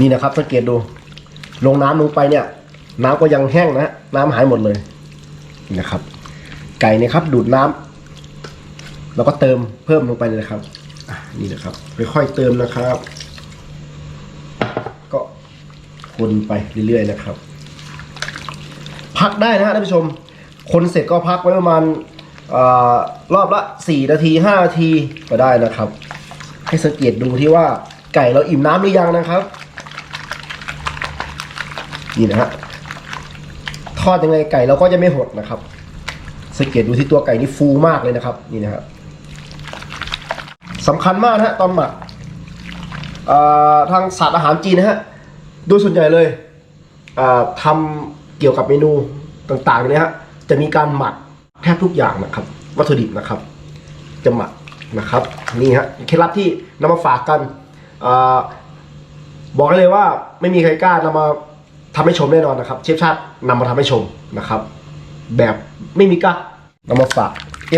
นี่นะครับสังเกตดู ลงน้ำลงไปเนี่ย น้ำก็ยังแห้งนะน้ำหายหมดเลยนะครับ ไก่เนี่ยครับ ดูดน้ำแล้วก็เติมเพิ่มลงไปเลยนะครับนี่นะครับค่อยๆเติมนะครับ ก็คนไปเรื่อยๆนะครับ พักได้นะฮะท่านผู้ชม คนเสร็จก็พักไว้ประมาณอรอบละ 4 นาที 5 นาทีก็ได้นะครับ ให้สังเกตดูที่ว่าไก่เราอิ่มน้ำหรือยังนะครับ นี่นะฮะทอดยังไงไก่เราก็จะไม่หดนะครับสังเกตดูที่ตัวไก่นี่ฟูมากเลยนะครับ นี่นะครับสำคัญมากนะฮะตอนหมักทางศาสตร์อาหารจีนนะฮะโดยส่วนใหญ่เลยทำเกี่ยวกับเมนูต่างๆเนี่ยฮะจะมีการหมักแทบทุกอย่างนะครับ วัตถุดิบนะครับ จะหมักนะครับนี่ฮะเคล็ดลับที่นำมาฝากกันอบอกได้เลยว่าไม่มีใครกล้านำมา ทำให้ชมแน่นอนนะครับ เชฟชาตินำมาทำให้ชมนะครับ แบบไม่มีกักนำมาฝาก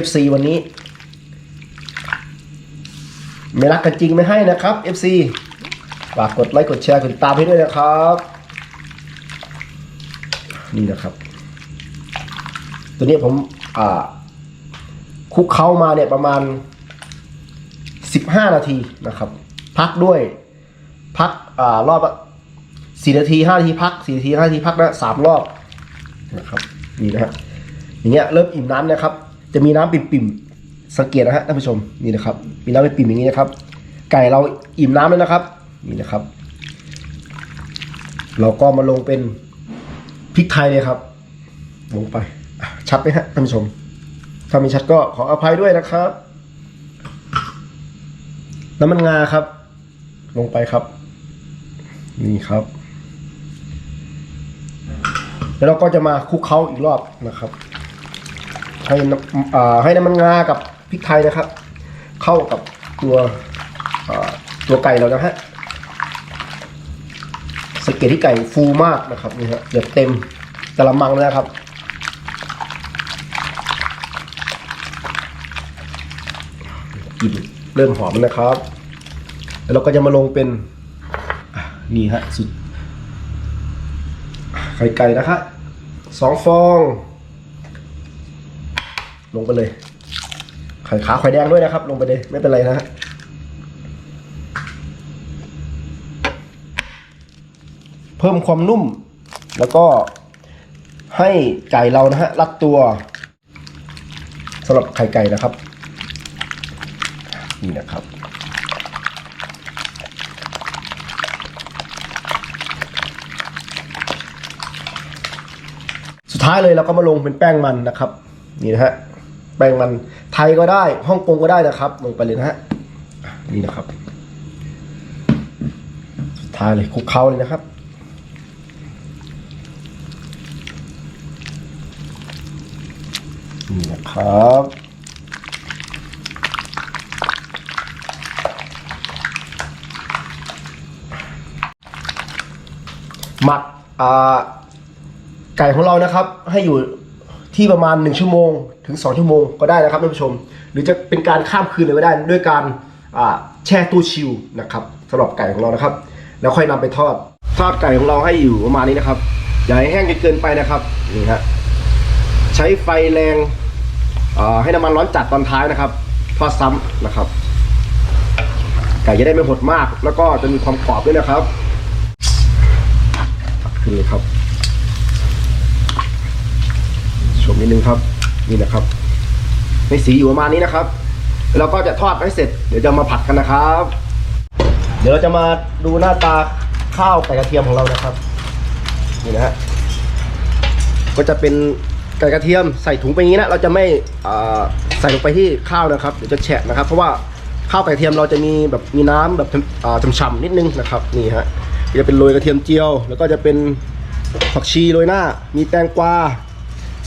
FC วันนี้ ไม่รักกันจริงไม่ให้นะครับ FC ฝากกดไลค์กดแชร์กดติดตามให้ด้วยนะครับ นี่นะครับ ตัวนี้ผมคุกเข้ามาเนี่ยประมาณ 15 นาทีนะครับ พักด้วย พักอรอบ ละ4นาที5นาทีพัก4นาที5นาทีพักนะสามรอบนะครับนี่นะฮะอย่างเงี้ยเริ่มอิ่มน้ำนะครับ จะมีน้ำปิ่มๆสังเกตนะฮะท่านผู้ชมนี่นะครับ มีน้ำปิ่มๆอย่างนี้นะครับ ไก่เราอิ่มน้ำแล้วนะครับนี่นะครับ เราก็มาลงเป็นพริกไทยเลยครับ ลงไปชัดไหมฮะท่านผู้ชม ถ้าไม่ชัดก็ขออภัยด้วยนะครับ น้ำมันงาครับ ลงไปครับ นี่ครับ แล้วเราก็จะมาคลุกเคล้าอีกรอบนะครับให้น้ำให้น้ำมันงากับพริกไทยนะครับ เข้ากับตัวตัวไก่เรานะฮะสังเกตที่ไก่ฟูมากนะครับนี่ฮะเดือดเต็มกระมังเลยครับ กลิ่นเริ่มหอมนะครับ แล้วเราก็จะมาลงเป็นนี่ฮะสุด ไข่ไก่นะครับสองฟอง ลงไปเลย ไข่ขาวไข่แดงด้วยนะครับ ลงไปเลยไม่เป็นไรนะฮะเพิ่มความนุ่ม แล้วก็ให้ไก่เรานะฮะรัดตัวสำหรับไข่ไก่นะครับ นี่นะครับ สุดท้ายเลยเราก็มาลงเป็นแป้งมันนะครับนี่นะฮะแป้งมันไทยก็ได้ฮ่องกงก็ได้นะครับ ลงไปเลยนะฮะนี่นะครับ สุดท้ายเลยคลุกเคล้าเลยนะครับนี่นะครับหมักอ่า ไก่ของเรานะครับ ให้อยู่ที่ประมาณ 1 ชั่วโมง ถึง 2 ชั่วโมงก็ได้นะครับท่านผู้ชม หรือจะเป็นการข้ามคืนเลยก็ได้ด้วยการแช่ตู้ชิลนะครับสำหรับไก่ของเรานะครับ แล้วค่อยนำไปทอด ทอดไก่ของเราให้อยู่ประมาณนี้นะครับอย่าให้แห้งจนเกินไปนะครับนี่ฮะใช้ไฟแรงให้น้ำมันร้อนจัดตอนท้ายนะครับทอดซ้ำนะครับ ไก่จะได้ไม่หดมาก แล้วก็จะมีความกรอบด้วยนะครับขึ้นเลยครับ ชมนิดนึงครับนี่นะครับในสีอยู่ประมาณนี้นะครับ แล้วก็จะทอดให้เสร็จเดี๋ยวจะมาผัดกันนะครับ เดี๋ยวเราจะมาดูหน้าตาข้าวไก่กระเทียมของเรานะครับนี่นะฮะก็จะเป็นไก่กระเทียมใส่ถุงไปงนี้นะเราจะไม่ใส่ลงไปที่ข้าวนะครับเดี๋ยวจะแฉะนะครับ เพราะว่าข้าวไก่กระเทียมเราจะมีแบบมีน้ำแบบอ่าฉ่ำๆนิดนึงนะครับนี่ฮะจะเป็นโรยกระเทียมเจียว แล้วก็จะเป็นผักชีโรยหน้า มีแตงกวา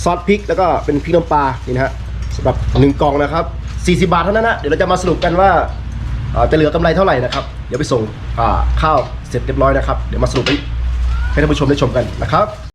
ซอสพริกแล้วก็เป็นพริกน้ำปลานี่นะฮะสำหรับหนึ่งกล่องนะครับ40 บาทเท่านั้นนะเดี๋ยวเราจะมาสรุปกันว่าจะเหลือกำไรเท่าไหร่นะครับ เดี๋ยวไปส่งข้าวเสร็จเรียบร้อยนะครับ เดี๋ยวมาสรุปให้ท่านผู้ชมได้ชมกันนะครับ